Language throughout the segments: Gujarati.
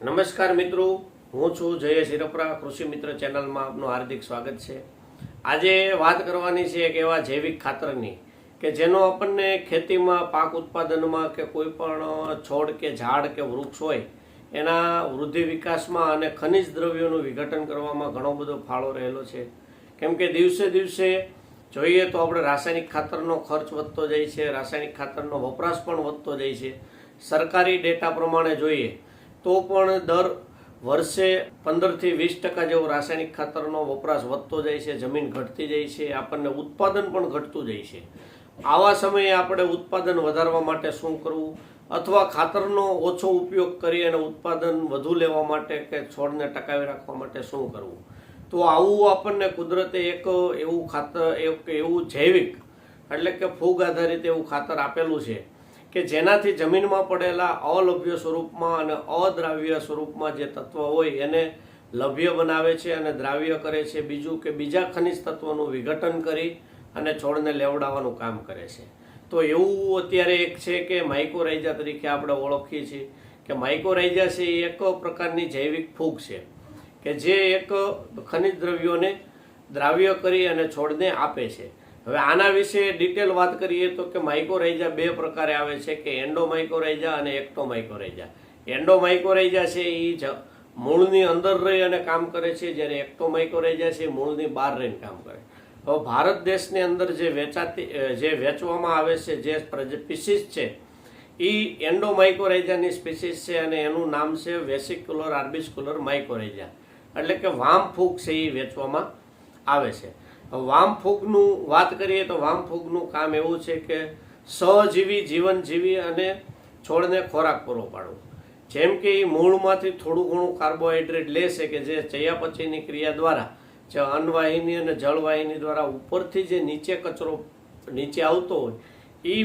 નમસ્કાર મિત્રો, હું છું જયેશ હિરપરા, કૃષિ મિત્ર ચેનલમાં આપનું હાર્દિક સ્વાગત છે. આજે વાત કરવાની છે એક એવા જૈવિક ખાતરની કે જેનો આપણને ખેતીમાં, પાક ઉત્પાદનમાં કે કોઈ પણ છોડ કે ઝાડ કે વૃક્ષ હોય, એના વૃદ્ધિ વિકાસમાં અને ખનિજ દ્રવ્યોનું વિઘટન કરવામાં ઘણો બધો ફાળો રહેલો છે. કેમ કે દિવસે દિવસે જોઈએ તો આપણે રાસાયણિક ખાતરનો ખર્ચ વધતો જાય છે, રાસાયણિક ખાતરનો વપરાશ પણ વધતો જાય છે. સરકારી ડેટા પ્રમાણે જોઈએ તો પણ દર વર્ષે પંદરથી વીસ ટકા જેવો રાસાયણિક ખાતરનો વપરાશ વધતો જાય છે, જમીન ઘટતી જાય છે, આપણને ઉત્પાદન પણ ઘટતું જાય છે. આવા સમયે આપણે ઉત્પાદન વધારવા માટે શું કરવું? અથવા ખાતરનો ઓછો ઉપયોગ કરી અને ઉત્પાદન વધુ લેવા માટે કે છોડને ટકાવી રાખવા માટે શું કરવું? તો આવું આપણને કુદરતે એક એવું ખાતર, એક એવું જૈવિક, એટલે કે ફૂગ આધારિત એવું ખાતર આપેલું છે. કે જેનાથી જમીનમાં પડેલા અલભ્ય સ્વરૂપમાં અને અદ્રાવ્ય સ્વરૂપમાં જે તત્વ હોય એને લભ્ય બનાવે છે અને દ્રાવ્ય કરે છે, બીજું કે બીજા ખનિજ તત્વોનું વિઘટન કરી અને છોડને લેવડાવવાનું કામ કરે છે. તો એવું અત્યારે એક છે કે માઇકોરાઇજા તરીકે આપણે ઓળખીએ છીએ કે માઇકોરાઇજા છે એ એક પ્રકારની જૈવિક ફૂગ છે કે જે એક ખનિજ દ્રવ્યોને દ્રાવ્ય કરી અને છોડને આપે છે. હવે આના વિશે ડિટેલ વાત કરીએ તો કે માઇકોરાઇઝા બે પ્રકારે આવે છે કે એન્ડોમાઇકોરાઇઝા અને એક્ટોમાઇકોરાઇઝા એન્ડોમાઇકોરાઇઝા છે એ જ મૂળની અંદર રહી અને કામ કરે છે, જ્યારે એક્ટોમાઇકોરાઇઝા છે મૂળની બહાર રહીને કામ કરે. હવે ભારત દેશની અંદર જે વેચાતી જે વેચવામાં આવે છે, જે સ્પીસીસ છે, એ એન્ડોમાઇકોરાઇઝાની સ્પીસીસ છે અને એનું નામ છે વેસિક્યુલર આર્બિસ્ક્યુલર માઇકોરાઇઝા એટલે કે વામ ફૂગ છે એ વેચવામાં આવે છે. વામ ફૂગનું વાત કરીએ તો વામ ફૂગનું કામ એવું છે કે સહજીવી જીવન જીવી અને છોડને ખોરાક પૂરો પાડવો. જેમ કે એ મૂળમાંથી થોડું ઘણું કાર્બોહાઈડ્રેટ લેશે કે જે ચયાપચયની ક્રિયા દ્વારા, જે અન્નવાહિની અને જળવાહિની દ્વારા ઉપરથી જે નીચે કચરો નીચે આવતો હોય એ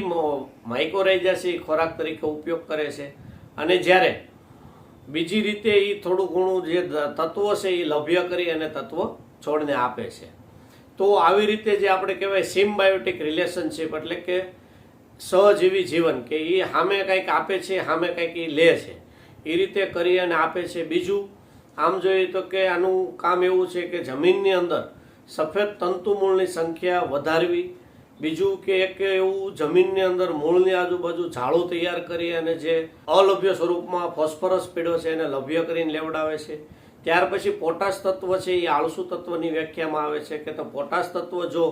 માઇકોરાઇઝા છે એ ખોરાક તરીકે ઉપયોગ કરે છે. અને જ્યારે બીજી રીતે એ થોડું ઘણું જે તત્વો છે એ લભ્ય કરી અને તત્વો છોડને આપે છે. તો આવી રીતે જે આપણે કહેવાય સિમ્બાયોટિક રિલેશનશીપ એટલે કે સહજીવી જીવન, કે એ સામે કંઈક આપે છે સામે કંઈક એ લે છે. એ રીતે કરી અને આપે છે બીજું. આમ જોઈએ તો કે આનું કામ એવું છે કે જમીનની અંદર સફેદ તંતુ મૂળની સંખ્યા વધારવી. બીજું કે એક એવું જમીનની અંદર મૂળની આજુબાજુ ઝાડો તૈયાર કરી અને જે અલભ્ય સ્વરૂપમાં ફોસ્ફરસ પીડો છે એને લભ્ય કરીને લેવડાવે છે. ત્યાર પછી પોટાશ તત્વ છે, એ આળસુ તત્વની વ્યાખ્યામાં આવે છે કે તો પોટાશ તત્વ જો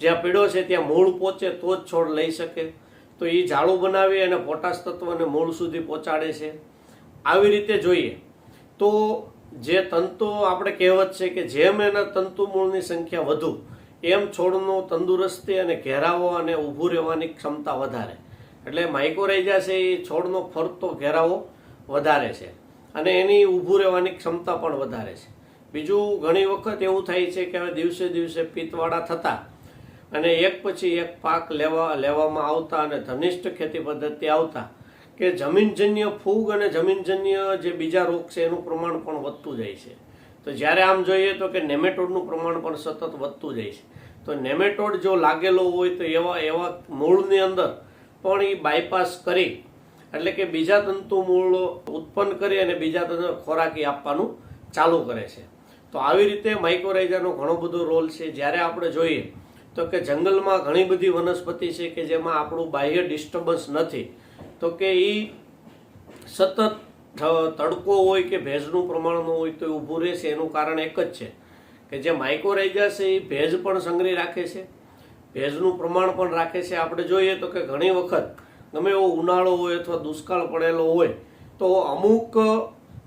જ્યાં પીડો છે, ત્યાં મૂળ પહોંચે તો જ છોડ લઈ શકે. તો એ ઝાડું બનાવી અને પોટાશ તત્વને મૂળ સુધી પહોંચાડે છે. આવી રીતે જોઈએ તો જે તંતુ આપણે કહેવત છે કે જેમ એના તંતુ મૂળની સંખ્યા વધુ, એમ છોડનો તંદુરસ્તી અને ઘેરાવો અને ઊભું રહેવાની ક્ષમતા વધારે. એટલે માઇકોરાઇઝા છે, એ છોડનો ફરતો ઘેરાવો વધારે છે. અને એની ઊભું રહેવાની ક્ષમતા પણ વધારે છે. બીજું, ઘણી વખત એવું થાય છે કે હવે દિવસે દિવસે પિત્તવાળા થતા અને એક પછી એક પાક લેવા, લેવામાં આવતા અને ધનિષ્ઠ ખેતી પદ્ધતિ આવતા કે જમીનજન્ય ફૂગ અને જમીનજન્ય જે બીજા રોગ છે એનું પ્રમાણ પણ વધતું જાય છે. તો જ્યારે આમ જોઈએ તો કે નેમેટોડનું પ્રમાણ પણ સતત વધતું જાય છે. તો નેમેટોડ જો લાગેલો હોય તો એવા એવા મૂળની અંદર પણ એ બાયપાસ કરી એટલે કે બીજા તંતુ મૂળ ઉત્પન્ન કરી અને બીજા તંતુ ખોરાકી આપવાનું ચાલુ કરે છે. તો આવી રીતે માઇક્રોરાઇઝાનો ઘણો બધો રોલ છે. જ્યારે આપણે જોઈએ તો કે જંગલમાં ઘણી બધી વનસ્પતિ છે કે જેમાં આપણું બાહ્ય ડિસ્ટર્બન્સ નથી, તો કે એ સતત તડકો હોય કે ભેજનું પ્રમાણ હોય તો એ ઊભું રહેશે. એનું કારણ એક જ છે કે જે માઇક્રોરાઇઝા છે એ ભેજ પણ સંગ્રહી રાખે છે. ભેજનું પ્રમાણ પણ રાખે છે. આપણે જોઈએ તો કે ઘણી વખત ગમે એવો ઉનાળો હોય અથવા દુષ્કાળ પડેલો હોય, તો અમુક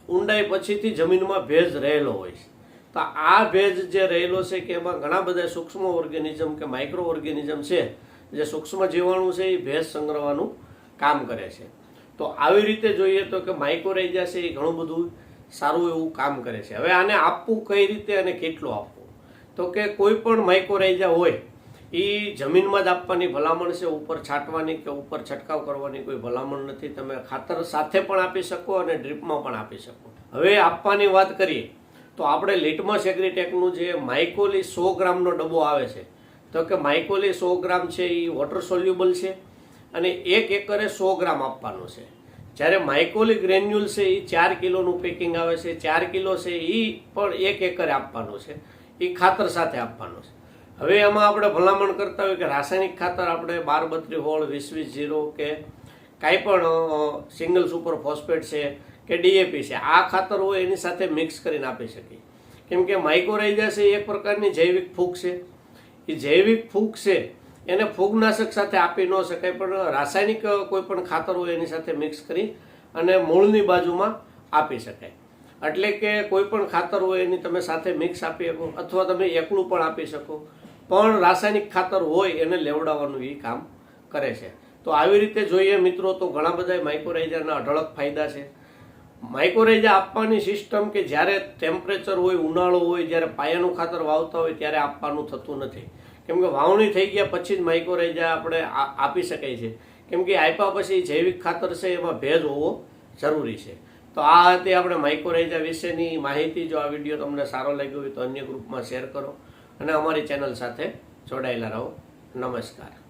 ઊંડાઈ પછીથી જમીનમાં ભેજ રહેલો હોય છે. તો આ ભેજ જે રહેલો છે કે એમાં ઘણા બધા સૂક્ષ્મ ઓર્ગેનિઝમ કે માઇક્રો ઓર્ગેનિઝમ છે, જે સૂક્ષ્મ જીવાણુ છે, એ ભેજ સંગ્રહવાનું કામ કરે છે. તો આવી રીતે જોઈએ તો કે માઇક્રોરાઇજા છે એ ઘણું બધું સારું એવું કામ કરે છે. હવે આને આપવું કઈ રીતે અને કેટલું આપવું? તો કે કોઈ પણ માઇક્રોરાઇઝા હોય એ જમીનમાં જ આપવાની ભલામણ છે, ઉપર છાંટવાની કે ઉપર છંટકાવ કરવાની કોઈ ભલામણ નથી. તમે ખાતર સાથે પણ આપી શકો અને ડ્રીપમાં પણ આપી શકો. હવે આપવાની વાત કરીએ, તો આપણે લિટમસ એગ્રીટેકનું જે માઇકોલી સો ગ્રામનો ડબ્બો આવે છે, તો કે માઇકોલી સો ગ્રામ છે એ વોટર સોલ્યુબલ છે અને એક એકરે સો ગ્રામ આપવાનું છે. જ્યારે માઇકોલી ગ્રેન્યુલ છે એ ચાર કિલોનું પેકિંગ આવે છે, ચાર કિલો છે એ પણ એક એકરે આપવાનો છે એ ખાતર સાથે આપવાનો છે. હવે એમાં આપણે ભલામણ કરતા હોય કે રાસાયણિક ખાતર આપણે બાર બત્રી હોળ, વીસ વીસ જીરો કે કાંઈ પણ સિંગલ સુપર ફોસ્ફેટ છે કે ડીએપી છે, આ ખાતર હોય એની સાથે મિક્સ કરીને આપી શકીએ. કેમ કે માઇકોરાઇઝા છે એક પ્રકારની જૈવિક ફૂગ છે. એ જૈવિક ફૂગ છે, એને ફૂગનાશક સાથે આપી ન શકાય, પણ રાસાયણિક કોઈ પણ ખાતર હોય એની સાથે મિક્સ કરી અને મૂળની બાજુમાં આપી શકાય. એટલે કે કોઈ પણ ખાતર હોય એની તમે સાથે મિક્સ આપી શકો, અથવા તમે એકલું પણ આપી શકો. પણ રાસાયણિક ખાતર હોય એને લેવડાવવાનું એ કામ કરે છે. તો આવી રીતે જોઈએ મિત્રો, તો ઘણા બધા માઇક્રોરાઇઝરના અઢળક ફાયદા છે. માઇક્રોરાઇઝા આપવાની સિસ્ટમ કે જ્યારે ટેમ્પરેચર હોય, ઉનાળો હોય, જ્યારે પાયાનું ખાતર વાવતા હોય, ત્યારે આપવાનું થતું નથી. કેમ કે વાવણી થઈ ગયા પછી જ માઇક્રોરાઇઝા આપણે આપી શકાય છે. કેમ કે આપ્યા પછી જૈવિક ખાતર છે, એમાં ભેજ હોવો જરૂરી છે. તો આ હતી આપણે માઇક્રોરાઇઝા વિશેની માહિતી. જો આ વીડિયો તમને સારો લાગ્યો હોય તો અન્ય ગ્રુપમાં શેર કરો. અને અમારી ચેનલ સાથે જોડાયેલા રહો. નમસ્કાર.